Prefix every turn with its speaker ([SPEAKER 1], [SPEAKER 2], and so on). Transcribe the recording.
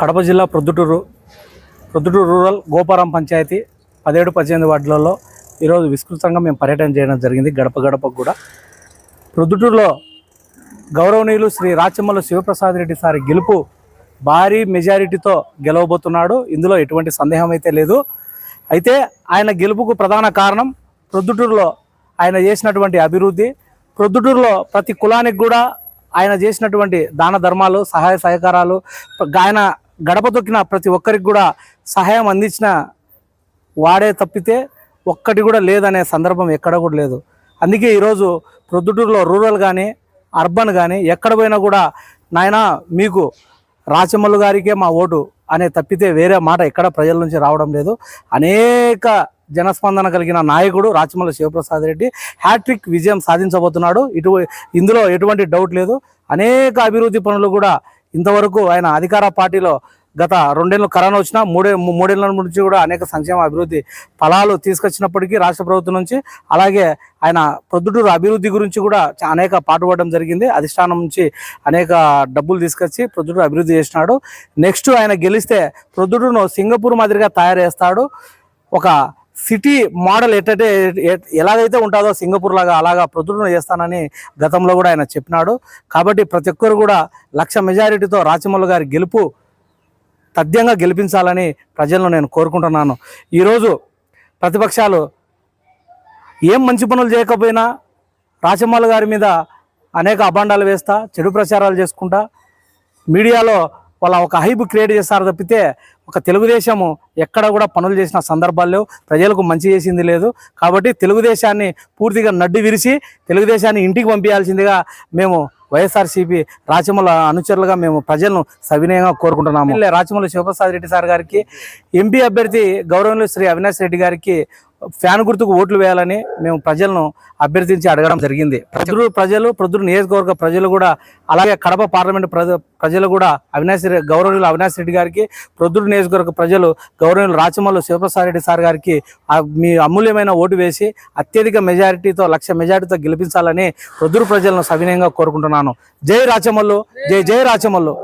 [SPEAKER 1] Kadapa జిల్లా Proddatur Proddatur rural Goparam panchayat పదిహేడు పద్దెనిమిది వార్డులలో ఈరోజు విస్తృతంగా మేము పర్యటన చేయడం జరిగింది గడప గడపకు కూడా. ప్రొద్దుటూరులో గౌరవనీయులు శ్రీ రాచమ్మల శివప్రసాద్ రెడ్డి సారి గెలుపు భారీ మెజారిటీతో గెలవబోతున్నాడు. ఇందులో ఎటువంటి సందేహం అయితే లేదు. అయితే ఆయన గెలుపుకు ప్రధాన కారణం ప్రొద్దుటూరులో ఆయన చేసినటువంటి అభివృద్ధి. ప్రొద్దుటూరులో ప్రతి కులానికి కూడా ఆయన చేసినటువంటి దాన ధర్మాలు సహాయ సహకారాలు ఆయన గడప తొక్కిన ప్రతి ఒక్కరికి కూడా సహాయం అందించిన వాడే తప్పితే ఒక్కటి కూడా లేదనే సందర్భం ఎక్కడ కూడా లేదు. అందుకే ఈరోజు ప్రొద్దుటూరులో రూరల్ కానీ అర్బన్ కానీ ఎక్కడ పోయినా కూడా నాయన మీకు రాచమల్లు గారికే మా ఓటు అనే తప్పితే వేరే మాట ఎక్కడ ప్రజల నుంచి రావడం లేదు. అనేక జనస్పందన కలిగిన నాయకుడు రాచమల్లి శివప్రసాద్ రెడ్డి హ్యాట్రిక్ విజయం సాధించబోతున్నాడు. ఇటు ఇందులో ఎటువంటి డౌట్ లేదు. అనేక అభివృద్ధి పనులు కూడా ఇంతవరకు ఆయన అధికార పార్టీలో గత రెండేళ్ళు కరోనా వచ్చినా మూడే మూడేళ్ళ నుంచి కూడా అనేక సంక్షేమ అభివృద్ధి ఫలాలు తీసుకొచ్చినప్పటికీ రాష్ట్ర ప్రభుత్వం నుంచి అలాగే ఆయన ప్రొద్దుటూరు అభివృద్ధి గురించి కూడా అనేక పాటుపడడం జరిగింది. అధిష్టానం నుంచి అనేక డబ్బులు తీసుకొచ్చి ప్రొద్దుటూరు అభివృద్ధి చేసినాడు. నెక్స్ట్ ఆయన గెలిస్తే ప్రొద్దుటూరును సింగపూర్ మాదిరిగా తయారు చేస్తాడు. ఒక సిటీ మోడల్ ఎట్టయితే ఎలాగైతే ఉంటుందో సింగపూర్ లాగా అలాగా ప్రొద్దుటూరు చేస్తానని గతంలో కూడా ఆయన చెప్పినాడు. కాబట్టి ప్రతి ఒక్కరు కూడా లక్ష మెజారిటీతో రాచమల్లు గారి గెలుపు తథ్యంగా గెలిపించాలని ప్రజలను నేను కోరుకుంటున్నాను. ఈరోజు ప్రతిపక్షాలు ఏం మంచి పనులు చేయకపోయినా రాచమల్లు గారి మీద అనేక అభాండాలు వేస్తా చెడు ప్రచారాలు చేసుకుంటా మీడియాలో వాళ్ళ ఒక హైప్ క్రియేట్ చేస్తారు తప్పితే ఒక తెలుగుదేశము ఎక్కడ కూడా పనులు చేసిన సందర్భాలు లేవు. ప్రజలకు మంచి చేసింది లేదు. కాబట్టి తెలుగుదేశాన్ని పూర్తిగా నడ్డి విరిచి తెలుగుదేశాన్ని ఇంటికి పంపించాల్సిందిగా మేము వైఎస్ఆర్సీపీ రాచమల అనుచరులుగా మేము ప్రజలను సవినయంగా కోరుకుంటున్నాము. ఎమ్మెల్యే రాచమల్లి శివప్రసాద్ రెడ్డి సార్ గారికి ఎంపీ అభ్యర్థి గౌరవంలో శ్రీ అవినాష్ రెడ్డి గారికి ఫ్యాన్ గుర్తుకు ఓట్లు వేయాలని మేము ప్రజలను అభ్యర్థించి అడగడం జరిగింది. ప్రజలు ప్రజలు ప్రొద్దురు నియోజకవర్గ ప్రజలు కూడా అలాగే కడప పార్లమెంట్ ప్రజ ప్రజలు కూడా అవినాష్ గౌరవనీయులు అవినాష్ రెడ్డి గారికి ప్రొద్దురు నియోజకవర్గ ప్రజలు గౌరవనీయులు రాచమల్లు శివప్రసాద్ రెడ్డి సార్ గారికి మీ అమూల్యమైన ఓటు వేసి అత్యధిక మెజారిటీతో లక్ష మెజారిటీతో గెలిపించాలని ప్రొద్దురు ప్రజలను సవినయంగా కోరుకుంటున్నాను. జై రాచమల్లు జై జై రాచమల్లు.